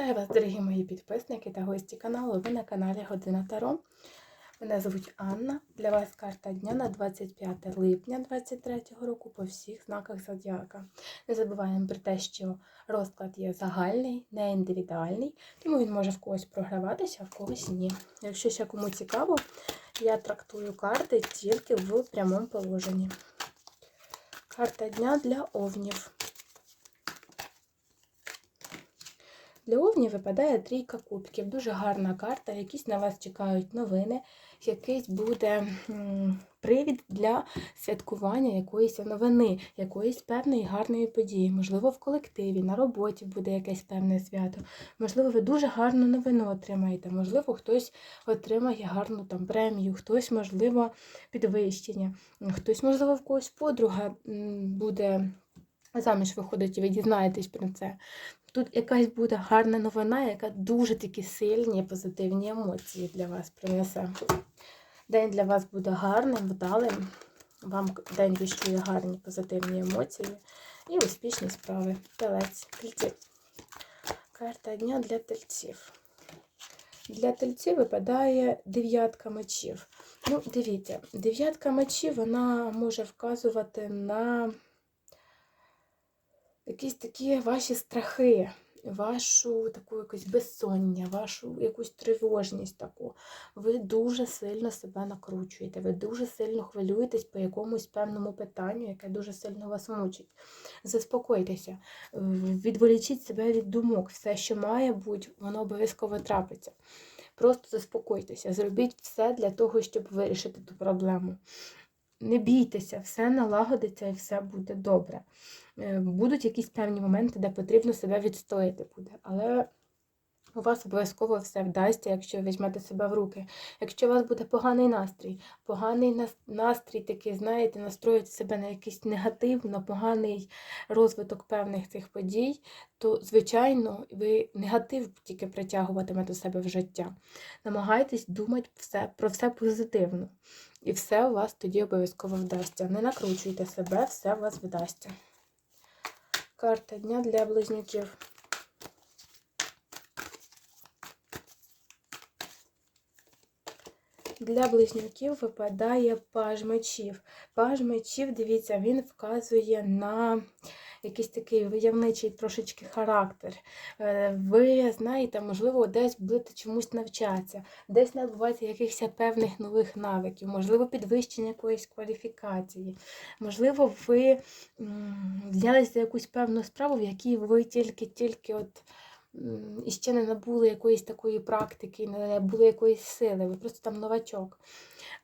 Вітаю вас, дорогі мої підписники та гості каналу. Ви на каналі Година Таро. Мене звуть Анна. Для вас карта дня на 25 липня 2023 року по всіх знаках зодіака. Не забуваємо про те, що розклад є загальний, не індивідуальний, тому він може в когось програватися, а в когось ні. Якщо ще кому цікаво, я трактую карти тільки в прямому положенні. Карта дня для овнів. Для овнів випадає трійка кубків. Дуже гарна карта, якісь на вас чекають новини, якийсь буде привід для святкування якоїсь новини, якоїсь певної гарної події. Можливо, в колективі, на роботі буде якесь певне свято. Можливо, ви дуже гарну новину отримаєте. Можливо, хтось отримає гарну там премію, хтось, можливо, підвищення, хтось, можливо, в когось подруга буде. Заміж виходить, і ви дізнаєтесь про це. Тут якась буде гарна новина, яка дуже такі сильні позитивні емоції для вас принесе. День для вас буде гарним, вдалим. Вам день віщує гарні позитивні емоції і успішні справи. Телець, тельці. Карта дня для тельців. Для тельців випадає дев'ятка мечів. Ну, дивіться, дев'ятка мечів вона може вказувати на якісь такі ваші страхи, вашу таку якусь безсоння, вашу якусь тривожність таку. Ви дуже сильно себе накручуєте, ви дуже сильно хвилюєтесь по якомусь певному питанню, яке дуже сильно вас мучить. Заспокойтеся, відволічіть себе від думок. Все, що має бути, воно обов'язково трапиться. Просто заспокойтеся, зробіть все для того, щоб вирішити ту проблему. Не бійтеся, все налагодиться і все буде добре. Будуть якісь певні моменти, де потрібно себе відстояти буде. Але у вас обов'язково все вдасться, якщо ви візьмете себе в руки. Якщо у вас буде поганий настрій, поганий настрій такий, знаєте, настроїти себе на якийсь негатив, на поганий розвиток певних цих подій, то, звичайно, ви негатив тільки притягуватимете до себе в життя. Намагайтесь думати все, про все позитивно. І все у вас тоді обов'язково вдасться. Не накручуйте себе, все у вас вдасться. Карта дня для близнюків. Для близнюків випадає паж мечів. Паж мечів, дивіться, він вказує на якийсь такий виявничий трошечки характер. Е, ви знаєте, можливо, десь будете чомусь навчатися, десь набувати якихось певних нових навиків, можливо, підвищення якоїсь кваліфікації. Можливо, ви взялися за якусь певну справу, в якій ви тільки-тільки от і ще не набули якоїсь такої практики, не набули якоїсь сили, ви просто там новачок.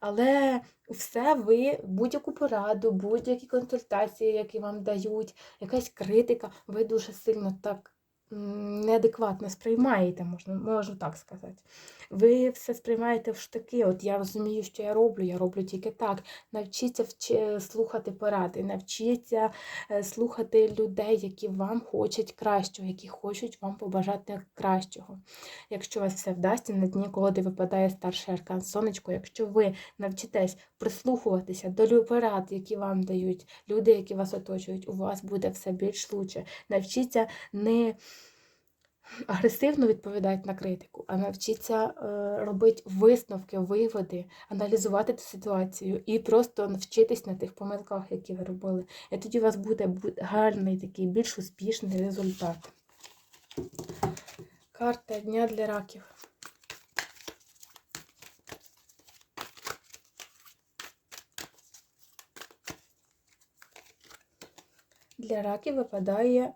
Але все ви, будь-яку пораду, будь-які консультації, які вам дають, якась критика, ви дуже сильно так неадекватно сприймаєте, можна, можу так сказати. Ви все сприймаєте в штаки. От я розумію, що я роблю, я роблю тільки так. Навчіться вч... слухати поради, навчіться е, слухати людей, які вам хочуть кращого, які хочуть вам побажати кращого. Якщо у вас все вдасться, на дні колоди випадає старший аркан сонечко. Якщо ви навчитесь прислухуватися до порад, які вам дають люди, які вас оточують, у вас буде все більш лучше. Навчіться не агресивно відповідати на критику, а навчіться е, робити висновки, виводи, аналізувати ту ситуацію і просто навчитись на тих помилках, які ви робили. І тоді у вас буде гарний такий більш успішний результат. Карта дня для раків. Для раків випадає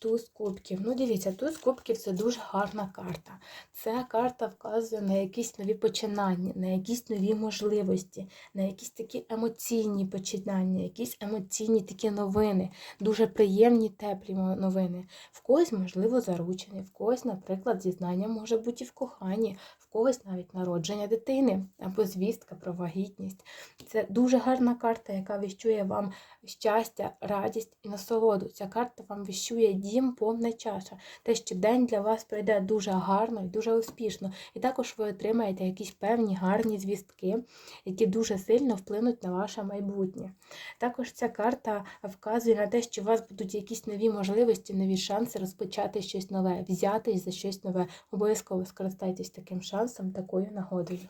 туз кубків. Ну, дивіться, туз кубків це дуже гарна карта. Ця карта вказує на якісь нові починання, на якісь нові можливості, на якісь такі емоційні починання, якісь емоційні такі новини, дуже приємні, теплі новини. В когось, можливо, заручені, в когось, наприклад, зізнання може бути і в коханні, в когось навіть народження дитини або звістка про вагітність. Це дуже гарна карта, яка віщує вам щастя, радість і насолоду. Ця карта вам віщує дім повна чаша. Те, що день для вас пройде дуже гарно і дуже успішно. І також ви отримаєте якісь певні гарні звістки, які дуже сильно вплинуть на ваше майбутнє. Також ця карта вказує на те, що у вас будуть якісь нові можливості, нові шанси розпочати щось нове, взятись за щось нове. Обов'язково скористайтесь таким шансом, такою нагодою.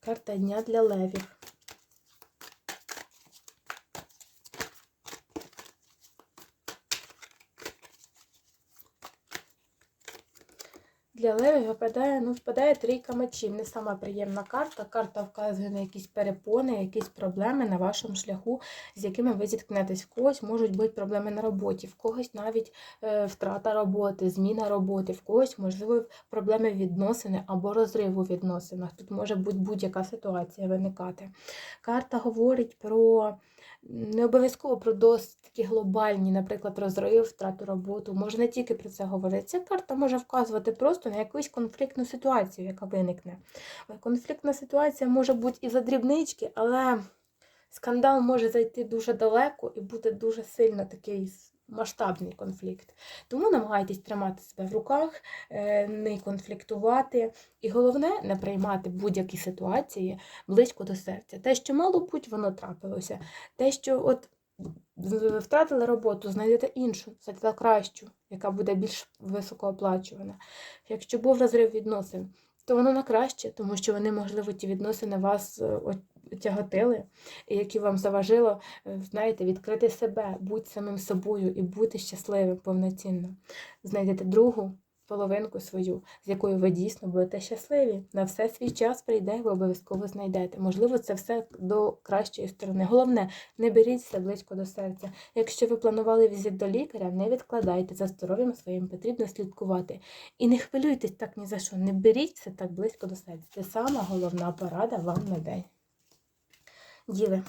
Карта дня для левів. Для левів випадає, ну, впадає трійка мечів. Не сама приємна карта. Карта вказує на якісь перепони, якісь проблеми на вашому шляху, з якими ви зіткнетесь. В когось можуть бути проблеми на роботі, в когось навіть е, втрата роботи, зміна роботи, в когось, можливо, проблеми відносини або розриву в відносинах. Тут може бути будь-яка ситуація виникати. Карта говорить про. Не обов'язково про досить такі глобальні, наприклад, розрив, втрату роботу. Може не тільки про це говорити. Ця карта може вказувати просто на якусь конфліктну ситуацію, яка виникне. Конфліктна ситуація може бути і за дрібнички, але скандал може зайти дуже далеко і бути дуже сильно такий масштабний конфлікт. Тому намагайтесь тримати себе в руках, е, не конфліктувати. І головне, не приймати будь-які ситуації близько до серця. Те, що мало бути, воно трапилося. Те, що от втратили роботу, знайдете іншу, знайдете кращу, яка буде більш високооплачувана. Якщо був розрив відносин, то воно на краще, тому що вони, можливо, ті відносини вас е, тяготили, і які вам заважило, е, знаєте, відкрити себе, бути самим собою і бути щасливим повноцінно. Знайдете другу половинку свою, з якою ви дійсно будете щасливі. На все свій час прийде, ви обов'язково знайдете. Можливо, це все до кращої сторони. Головне, не беріть все близько до серця. Якщо ви планували візит до лікаря, не відкладайте за здоров'ям своїм, потрібно слідкувати. І не хвилюйтесь так ні за що, не беріть все так близько до серця. Це сама головна порада вам на день. Діви.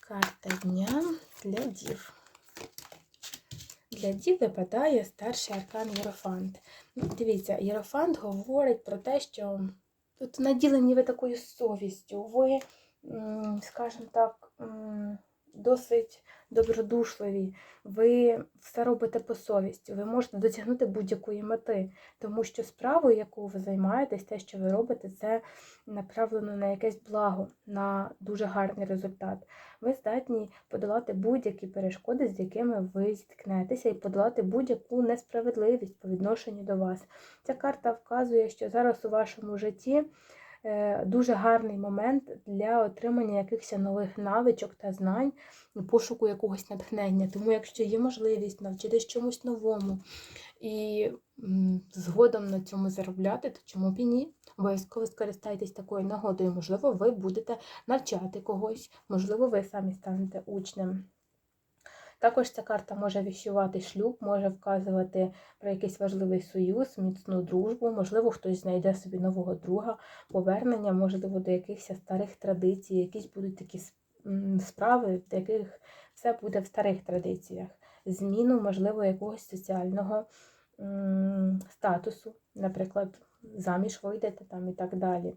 Карта дня для дів. Для дів випадає старший аркан Єрофант. Ну, Дивіться, Єрофант говорить про те, що тут наділені ви такою совістю, ви, скажімо так, досить добродушливі, ви все робите по совісті, ви можете досягнути будь-якої мети, тому що справою, яку ви займаєтесь, те, що ви робите, це направлено на якесь благо, на дуже гарний результат. Ви здатні подолати будь-які перешкоди, з якими ви зіткнетеся, і подолати будь-яку несправедливість по відношенню до вас. Ця карта вказує, що зараз у вашому житті. Е, дуже гарний момент для отримання якихось нових навичок та знань, пошуку якогось натхнення. Тому, якщо є можливість навчитись чомусь новому і згодом на цьому заробляти, то чому б і ні? Обов'язково скористайтесь такою нагодою. Можливо, ви будете навчати когось, можливо, ви самі станете учнем. Також ця карта може віщувати шлюб, може вказувати про якийсь важливий союз, міцну дружбу, можливо, хтось знайде собі нового друга, повернення, можливо, до якихось старих традицій, якісь будуть такі справи, в яких все буде в старих традиціях. Зміну, можливо, якогось соціального статусу, наприклад, заміж вийдете там і так далі.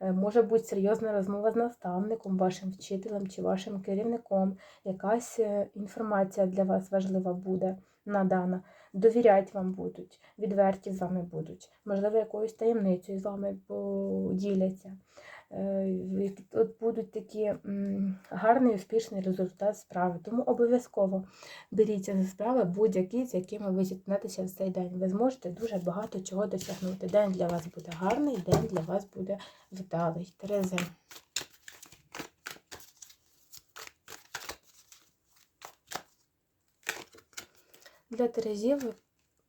Е, може бути серйозна розмова з наставником, вашим вчителем чи вашим керівником. Якась е, інформація для вас важлива буде надана. Довірять вам будуть, відверті з вами будуть, можливо, якоюсь таємницею з вами поділяться. Е, от будуть такі гарний успішний результат справи. Тому обов'язково беріться за справи будь-які, з якими ви зіткнетеся в цей день. Ви зможете дуже багато чого досягнути. День для вас буде гарний, день для вас буде вдалий. Терези. Для Терезів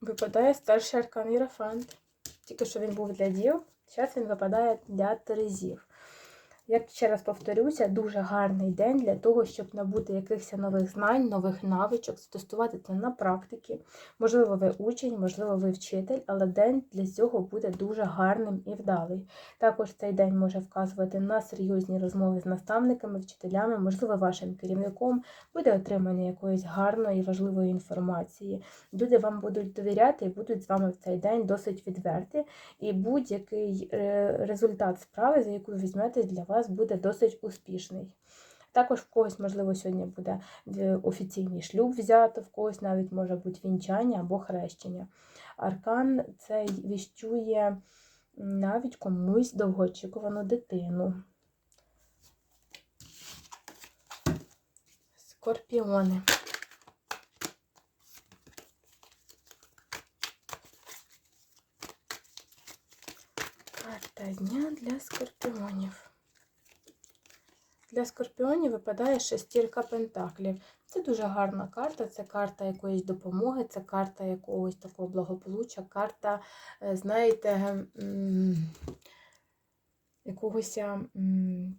випадає старший аркан Єрофант. Тільки що він був для дів, зараз він випадає для Терезів. Я ще раз повторюся, дуже гарний день для того, щоб набути якихось нових знань, нових навичок, стосувати це на практиці. Можливо, ви учень, можливо, ви вчитель, але день для цього буде дуже гарним і вдалий. Також цей день може вказувати на серйозні розмови з наставниками, вчителями, можливо, вашим керівником буде отримання якоїсь гарної, і важливої інформації. Люди вам будуть довіряти і будуть з вами в цей день досить відверті. І будь-який е, результат справи, за яку візьметесь для вас вас буде досить успішний. Також в когось, можливо, сьогодні буде е, офіційний шлюб взято, в когось навіть може бути вінчання або хрещення. Аркан цей віщує навіть комусь довгоочікувану дитину. Скорпіони. Карта дня для скорпіонів. Для скорпіонів випадає шестірка пентаклів. Це дуже гарна карта, це карта якоїсь допомоги, це карта якогось такого благополуччя, карта, е, знаєте, якогось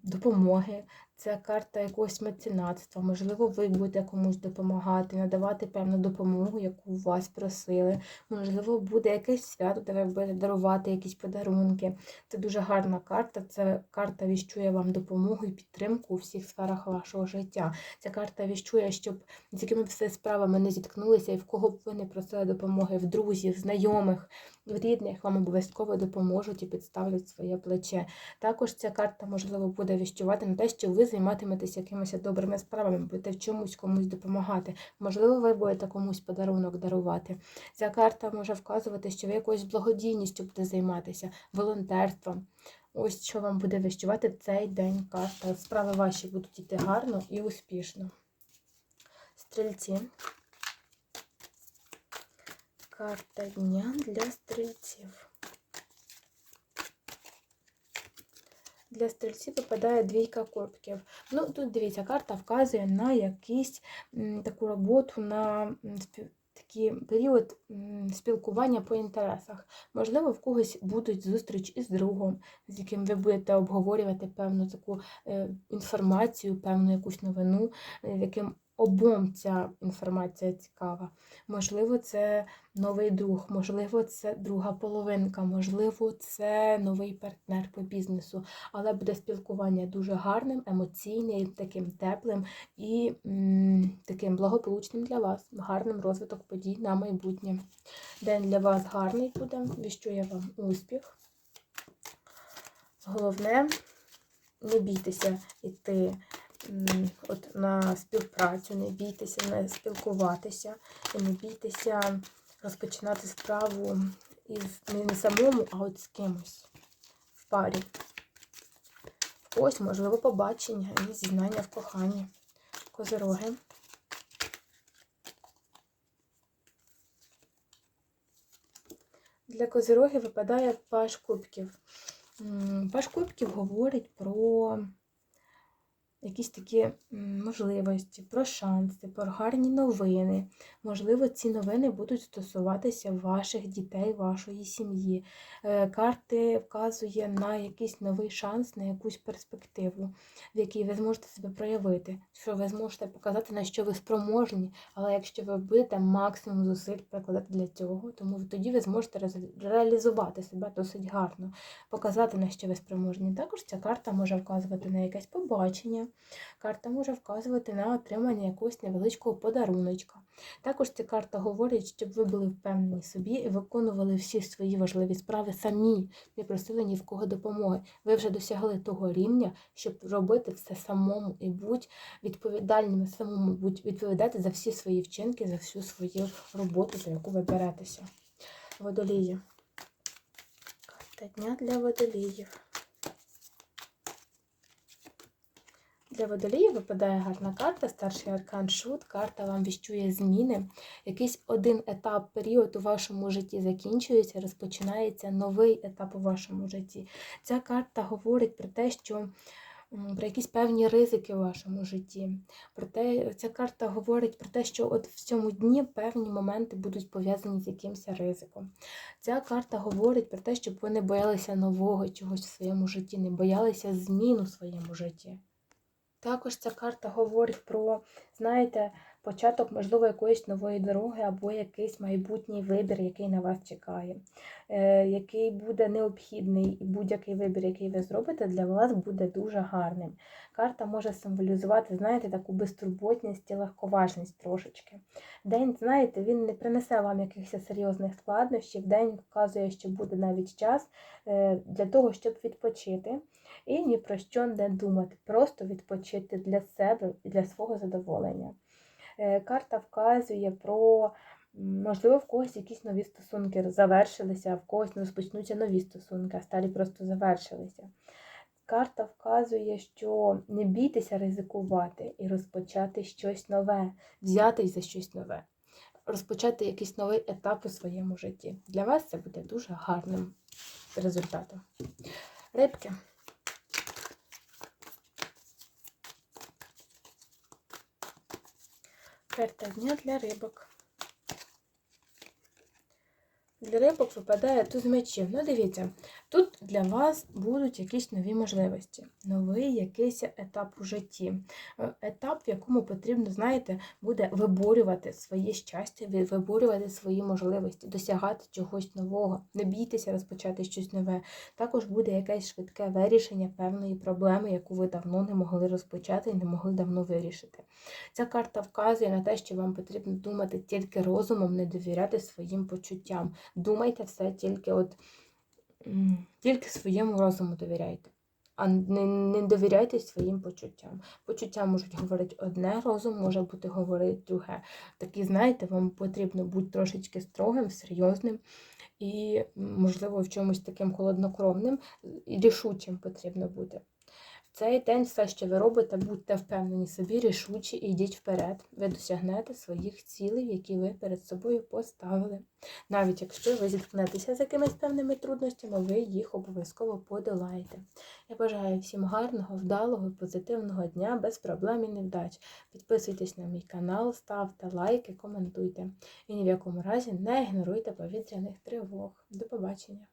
допомоги, це карта якогось меценатства. Можливо, ви будете комусь допомагати, надавати певну допомогу, яку вас просили. Можливо, буде якесь свято, де ви будете дарувати якісь подарунки. Це дуже гарна карта. Це карта віщує вам допомогу і підтримку у всіх сферах вашого життя. Ця карта віщує, щоб з якими все справами не зіткнулися, і в кого б ви не просили допомоги, в друзів, знайомих, в рідних вам обов'язково допоможуть і підставлять своє плече. Також ця карта, можливо, буде віщувати на те, що ви займатиметесь якимись добрими справами, будете в чомусь комусь допомагати. Можливо, ви будете комусь подарунок дарувати. Ця карта може вказувати, що ви якоюсь благодійністю будете займатися, волонтерством. Ось що вам буде віщувати в цей день карта. Справи ваші будуть йти гарно і успішно. Стрільці. Карта дня для стрільців. Для стрільців випадає двійка кубків. Ну, тут дивіться, карта вказує на якусь таку роботу, на такий період спілкування по інтересах. Можливо, в когось будуть зустріч із другом, з яким ви будете обговорювати певну таку е, інформацію, певну якусь новину, е, яким обом ця інформація цікава. Можливо, це новий друг, можливо, це друга половинка, можливо, це новий партнер по бізнесу. Але буде спілкування дуже гарним, емоційним, таким теплим і м, таким благополучним для вас, гарним розвиток подій на майбутнє. День для вас гарний буде, віщує вам успіх. Головне, не бійтеся йти от на співпрацю, не бійтеся не спілкуватися і не бійтеся розпочинати справу із не самому, а от з кимось в парі. Ось, можливо, побачення і зізнання в коханні. Козироги. Для козирогів випадає паш кубків. Паш кубків говорить про якісь такі можливості, про шанси, про гарні новини. Можливо, ці новини будуть стосуватися ваших дітей, вашої сім'ї. Е, Карти вказує на якийсь новий шанс, на якусь перспективу, в якій ви зможете себе проявити, що ви зможете показати, на що ви спроможні, але якщо ви будете максимум зусиль прикладати для цього, тому тоді ви зможете реалізувати себе досить гарно, показати, на що ви спроможні. Також ця карта може вказувати на якесь побачення, карта може вказувати на отримання якогось невеличкого подаруночка. Також ця карта говорить, щоб ви були впевнені собі і виконували всі свої важливі справи самі, не просили ні в кого допомоги. Ви вже досягли того рівня, щоб робити все самому і будь відповідальними самому, будь відповідати за всі свої вчинки, за всю свою роботу, за яку ви беретеся. Водолії. Карта дня для водоліїв. Для водоліїв випадає гарна карта, старший аркан Шут. Карта вам віщує зміни. Якийсь один етап, період у вашому житті закінчується, розпочинається новий етап у вашому житті. Ця карта говорить про те, що про якісь певні ризики у вашому житті. Про те, ця карта говорить про те, що от в цьому дні певні моменти будуть пов'язані з якимось ризиком. Ця карта говорить про те, щоб ви не боялися нового чогось в своєму житті, не боялися змін у своєму житті. Також ця карта говорить про, знаєте, початок, можливо, якоїсь нової дороги або якийсь майбутній вибір, який на вас чекає, е, який буде необхідний, і будь-який вибір, який ви зробите, для вас буде дуже гарним. Карта може символізувати, знаєте, таку безтурботність і легковажність трошечки. День, знаєте, він не принесе вам якихось серйозних складнощів. День вказує, що буде навіть час е, для того, щоб відпочити і ні про що не думати, просто відпочити для себе і для свого задоволення. Е, Карта вказує про, можливо, в когось якісь нові стосунки завершилися, а в когось розпочнуться нові стосунки, а старі просто завершилися. Карта вказує, що не бійтеся ризикувати і розпочати щось нове, взятись за щось нове, розпочати якийсь новий етап у своєму житті. Для вас це буде дуже гарним результатом. Рибки. Карта дня для рибок. Для рибок випадає туз мечів. Ну, дивіться, тут для вас будуть якісь нові можливості, новий якийсь етап у житті. Е, Етап, в якому потрібно, знаєте, буде виборювати своє щастя, виборювати свої можливості, досягати чогось нового. Не бійтеся розпочати щось нове. Також буде якесь швидке вирішення певної проблеми, яку ви давно не могли розпочати і не могли давно вирішити. Ця карта вказує на те, що вам потрібно думати тільки розумом, не довіряти своїм почуттям. Думайте все тільки от тільки своєму розуму довіряйте, а не, не довіряйте своїм почуттям. Почуття можуть говорити одне, розум може бути говорити друге. Такі, знаєте, вам потрібно бути трошечки строгим, серйозним і, можливо, в чомусь таким холоднокровним і рішучим потрібно бути. Цей день все, що ви робите, будьте впевнені собі, рішучі і йдіть вперед. Ви досягнете своїх цілей, які ви перед собою поставили. Навіть якщо ви зіткнетеся з якимись певними трудностями, ви їх обов'язково подолаєте. Я бажаю всім гарного, вдалого, позитивного дня, без проблем і невдач. Підписуйтесь на мій канал, ставте лайки, коментуйте. І ні в якому разі не ігноруйте повітряних тривог. До побачення!